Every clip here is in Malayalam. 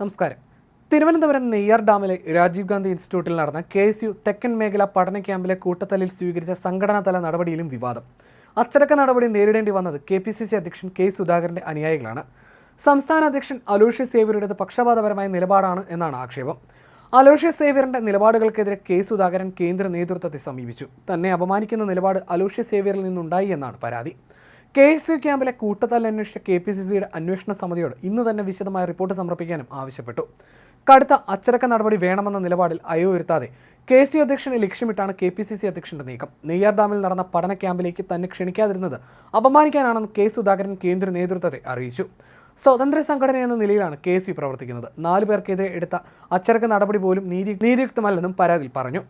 നമസ്കാരം. തിരുവനന്തപുരം നെയ്യാർ ഡാമിലെ രാജീവ് ഗാന്ധി ഇൻസ്റ്റിറ്റ്യൂട്ടിൽ നടന്ന കെ എസ് യു തെക്കൻ മേഖല പഠന ക്യാമ്പിലെ കൂട്ടത്തലിൽ സ്വീകരിച്ച സംഘടനാതല നടപടിയിലും വിവാദം. അച്ചടക്ക നടപടി നേരിടേണ്ടി വന്നത് കെ പി സി സി അധ്യക്ഷൻ കെ സുധാകരന്റെ അനുയായികളാണ്. സംസ്ഥാന അധ്യക്ഷൻ അലോഷ്യസ് സേവ്യറുടേത് പക്ഷപാതപരമായ നിലപാടാണ് എന്നാണ് ആക്ഷേപം. അലോഷ്യസ് സേവ്യറിന്റെ നിലപാടുകൾക്കെതിരെ കെ സുധാകരൻ കേന്ദ്ര നേതൃത്വത്തെ സമീപിച്ചു. തന്നെ അപമാനിക്കുന്ന നിലപാട് അലോഷ്യസ് സേവ്യറിൽ നിന്നുണ്ടായി എന്നാണ് പരാതി. കെ എസ് യു ക്യാമ്പിലെ കൂട്ടത്തല്ല അന്വേഷിച്ച കെ പി സി സിയുടെ അന്വേഷണ സമിതിയോട് ഇന്ന് തന്നെ വിശദമായ റിപ്പോർട്ട് സമർപ്പിക്കാനും ആവശ്യപ്പെട്ടു. കടുത്ത അച്ചടക്ക നടപടി വേണമെന്ന നിലപാടിൽ അയോവരുത്താതെ കെ സി അധ്യക്ഷനെ ലക്ഷ്യമിട്ടാണ് കെ പി സി സി അധ്യക്ഷന്റെ നീക്കം. നെയ്യാർ ഡാമിൽ നടന്ന പഠന ക്യാമ്പിലേക്ക് തന്നെ ക്ഷണിക്കാതിരുന്നത് അപമാനിക്കാനാണെന്ന് കെ സുധാകരൻ കേന്ദ്ര നേതൃത്വത്തെ അറിയിച്ചു. സ്വതന്ത്ര സംഘടന എന്ന നിലയിലാണ് കെ സി പ്രവർത്തിക്കുന്നത്. നാലു പേർക്കെതിരെ എടുത്ത അച്ചടക്ക നടപടി പോലും നീതി നീതിയുക്തമല്ലെന്നും പരാതിയിൽ പറഞ്ഞു.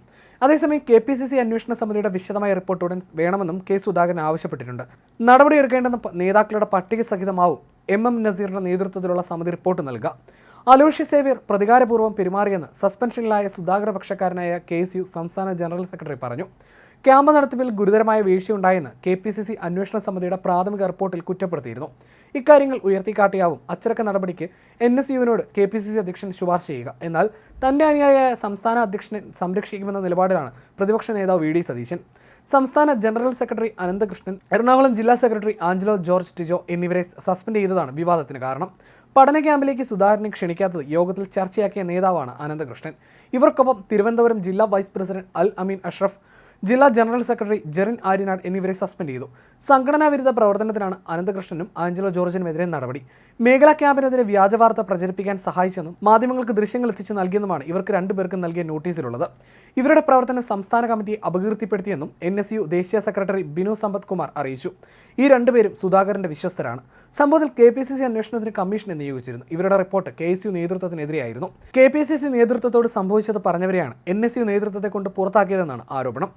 അതേസമയം കെ പി സി സി അന്വേഷണ സമിതിയുടെ വിശദമായ റിപ്പോർട്ട് ഉടൻ വേണമെന്നും കെ സുധാകരൻ ആവശ്യപ്പെട്ടിട്ടുണ്ട്. നടപടിയെടുക്കേണ്ടെന്ന നേതാക്കളുടെ പട്ടിക സഹിതമാവും എം എം നസീറിന്റെ നേതൃത്വത്തിലുള്ള സമിതി റിപ്പോർട്ട് നൽകുക. അലോഷ്യ സേവ്യർ പ്രതികാരപൂർവം പെരുമാറിയെന്ന് സസ്പെൻഷനിലായ സുധാകര പക്ഷക്കാരനായ കെ സംസ്ഥാന ജനറൽ സെക്രട്ടറി പറഞ്ഞു. ക്യാമ്പ് നടത്തിപ്പിൽ ഗുരുതരമായ വീഴ്ചയുണ്ടായെന്ന് കെ പി സി സി അന്വേഷണ സമിതിയുടെ പ്രാഥമിക റിപ്പോർട്ടിൽ കുറ്റപ്പെടുത്തിയിരുന്നു. ഇക്കാര്യങ്ങൾ ഉയർത്തിക്കാട്ടിയാവും അച്ചടക്ക നടപടിക്ക് എൻ എസ് യുവിനോട് കെ പി സി സി അധ്യക്ഷൻ ശുപാർശ ചെയ്യുക. എന്നാൽ തന്റെ അനുയായിയായ സംസ്ഥാന അധ്യക്ഷനെ സംരക്ഷിക്കുമെന്ന നിലപാടിലാണ് പ്രതിപക്ഷ നേതാവ് വി ഡി സതീശൻ. സംസ്ഥാന ജനറൽ സെക്രട്ടറി അനന്തകൃഷ്ണൻ എറണാകുളം ജില്ലാ സെക്രട്ടറി ആഞ്ചലോ ജോർജ് ടിജോ എന്നിവരെ സസ്പെൻഡ് ചെയ്തതാണ് വിവാദത്തിന് കാരണം. പഠന ക്യാമ്പിലേക്ക് സുധാകരനെ ക്ഷണിക്കാത്തത് യോഗത്തിൽ ചർച്ചയാക്കിയ നേതാവാണ് അനന്തകൃഷ്ണൻ. ഇവർക്കൊപ്പം തിരുവനന്തപുരം ജില്ലാ വൈസ് പ്രസിഡന്റ് അൽ അമീൻ അഷ്റഫ് ജില്ലാ ജനറൽ സെക്രട്ടറി ജെറിൻ ആര്യനാട് എന്നിവരെ സസ്പെൻഡ് ചെയ്തു. സംഘടനാ വിരുദ്ധ പ്രവർത്തനത്തിനാണ് അനന്തകൃഷ്ണനും ആഞ്ചലോ ജോർജിനുമെതിരെ നടപടി. മേഖലാ ക്യാമ്പിനെതിരെ വ്യാജവാർത്ത പ്രചരിപ്പിക്കാൻ സഹായിച്ചെന്നും മാധ്യമങ്ങൾക്ക് ദൃശ്യങ്ങൾ എത്തിച്ച് നൽകിയെന്നുമാണ് ഇവർക്ക് രണ്ടുപേർക്കും നൽകിയ നോട്ടീസിലുള്ളത്. ഇവരുടെ പ്രവർത്തനം സംസ്ഥാന കമ്മിറ്റിയെ അപകീർത്തിപ്പെടുത്തിയെന്നും എൻ ദേശീയ സെക്രട്ടറി ബിനു സമ്പത് കുമാർ അറിയിച്ചു. ഈ രണ്ടുപേരും സുധാകരന്റെ വിശ്വസ്തരാണ്. സംഭവത്തിൽ കെ പി സി സി അന്വേഷണത്തിന് കമ്മീഷനെ നിയോഗിച്ചിരുന്നു. ഇവരുടെ റിപ്പോർട്ട് കെ എസ് യു നേതൃത്വത്തിനെതിരെയായിരുന്നു. കെ പി സി സി നേതൃത്വത്തോട് സംഭവിച്ചത് പറഞ്ഞവരെയാണ് എൻ എസ് യു നേതൃത്വത്തെ കൊണ്ട് പുറത്താക്കിയതെന്നാണ് ആരോപണം.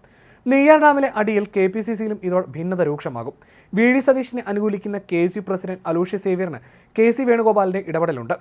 നെയ്യാർ ഡാമിലെ അടിയിൽ കെ പി സി സിയിലും ഇതോടെ ഭിന്നത രൂക്ഷമാകും. വി ഡി സതീഷിനെ അനുകൂലിക്കുന്ന K S U president Aloysius സേവ്യറിന് K C വേണുഗോപാലിന്റെ ഇടപെടലുണ്ട്.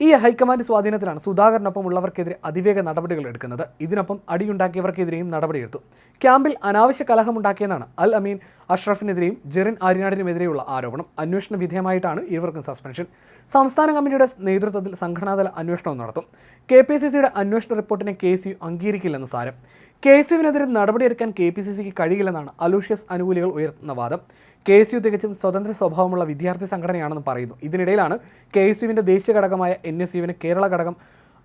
ഈ ഹൈക്കമാൻഡ് സ്വാധീനത്തിലാണ് സുധാകരനൊപ്പം ഉള്ളവർക്കെതിരെ അതിവേഗ നടപടികൾ എടുക്കുന്നത്. ഇതിനൊപ്പം അടിയുണ്ടാക്കിയവർക്കെതിരെയും നടപടിയെടുത്തു. ക്യാമ്പിൽ അനാവശ്യ കലഹമുണ്ടാക്കിയെന്നാണ് അൽ അമീൻ അഷ്റഫിനെതിരെയും ജെറിൻ ആര്യനാടിനുമെതിരെയുള്ള ആരോപണം. അന്വേഷണ വിധേയമായിട്ടാണ് ഇരുവർക്കും സസ്പെൻഷൻ. സംസ്ഥാന കമ്മിറ്റിയുടെ നേതൃത്വത്തിൽ സംഘടനാതല അന്വേഷണവും നടത്തും. കെ പി സി സിയുടെ അന്വേഷണ റിപ്പോർട്ടിനെ കെ സി യു അംഗീകരിക്കില്ലെന്ന് സാരം. കെ എസ് യുവിനെതിരെ നടപടിയെടുക്കാൻ കെ പി സി സിക്ക് കഴിയില്ലെന്നാണ് അലൂഷ്യസ് അനുകൂലികൾ ഉയർത്തുന്ന വാദം. കെ എസ് യു തികച്ചും സ്വതന്ത്ര സ്വഭാവമുള്ള വിദ്യാർത്ഥി സംഘടനയാണെന്ന് പറയുന്നു. ഇതിനിടയിലാണ് കെ എസ് യുവിന്റെ ദേശീയ ഘടകമായ എൻ എസ് യുവിന് കേരള ഘടകം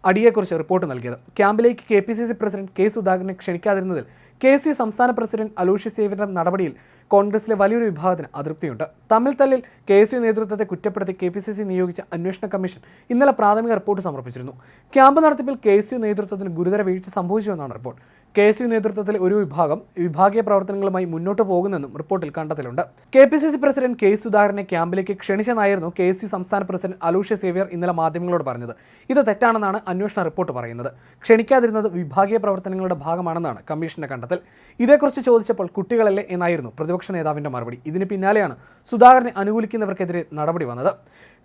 അടിയെക്കുറിച്ച് റിപ്പോർട്ട് നൽകിയത്. ക്യാമ്പിലേക്ക് K P C C president K സുധാകരനെ ക്ഷണിക്കാതിരുന്നതിൽ കെ എസ് യു സംസ്ഥാന പ്രസിഡന്റ് അലൂഷി സേവിന്റെ നടപടിയിൽ കോൺഗ്രസിലെ വലിയൊരു വിഭാഗത്തിന് അതൃപ്തിയുണ്ട്. തമ്മിൽ തല്ലിൽ കെ എസ് യു നേതൃത്വത്തെ കുറ്റപ്പെടുത്തി കെ പി സി സി നിയോഗിച്ച അന്വേഷണ കമ്മീഷൻ ഇന്നലെ പ്രാഥമിക റിപ്പോർട്ട് സമർപ്പിച്ചിരുന്നു. ക്യാമ്പ് നടത്തിപ്പിൽ കെ എസ് യു നേതൃത്വത്തിന് ഗുരുതര വീഴ്ച സംഭവിച്ചുവെന്നാണ് റിപ്പോർട്ട്. കെ എസ് യു നേതൃത്വത്തിലെ ഒരു വിഭാഗം വിഭാഗീയ പ്രവർത്തനങ്ങളുമായി മുന്നോട്ട് പോകുന്നെന്നും റിപ്പോർട്ടിൽ കണ്ടെത്തലുണ്ട്. K P C C president K സുധാകരനെ ക്യാമ്പിലേക്ക് ക്ഷണിച്ചെന്നായിരുന്നു കെ എസ് യു സംസ്ഥാന പ്രസിഡന്റ് അലൂഷ്യ സേവ്യർ ഇന്നലെ മാധ്യമങ്ങളോട് പറഞ്ഞത്. ഇത് തെറ്റാണെന്നാണ് അന്വേഷണ റിപ്പോർട്ട് പറയുന്നത്. ക്ഷണിക്കാതിരുന്നത് വിഭാഗീയ പ്രവർത്തനങ്ങളുടെ ഭാഗമാണെന്നാണ് കമ്മീഷന്റെ കണ്ടെത്തൽ. ഇതേക്കുറിച്ച് ചോദിച്ചപ്പോൾ കുട്ടികളല്ലേ എന്നായിരുന്നു പ്രതിപക്ഷ നേതാവിന്റെ മറുപടി. ഇതിന് പിന്നാലെയാണ് സുധാകരനെ അനുകൂലിക്കുന്നവർക്കെതിരെ നടപടി വന്നത്.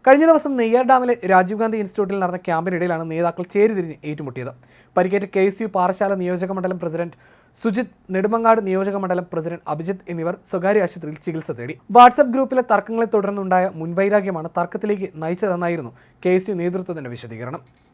കഴിഞ്ഞ ദിവസം നെയ്യാർ ഡാമിലെ രാജീവ് ഗാന്ധി ഇൻസ്റ്റിറ്റ്യൂട്ടിൽ നടന്ന ക്യാമ്പിനിടയിലാണ് നേതാക്കൾ ചേരിതിരിഞ്ഞ് ഏറ്റുമുട്ടിയത്. പരിക്കേറ്റ കെ എസ് യു പാറശാല നിയോജക മണ്ഡലം പ്രസിഡന്റ് സുജിത് നെടുമങ്ങാട് നിയോജക മണ്ഡലം പ്രസിഡന്റ് അഭിജിത്ത് എന്നിവർ സ്വകാര്യ ആശുപത്രിയിൽ ചികിത്സ തേടി. വാട്സപ്പ് ഗ്രൂപ്പിലെ തർക്കങ്ങളെ തുടർന്നുണ്ടായ മുൻവൈരാഗ്യമാണ് തർക്കത്തിലേക്ക് നയിച്ചതെന്നായിരുന്നു കെ എസ് യു നേതൃത്വത്തിന്റെ വിശദീകരണം.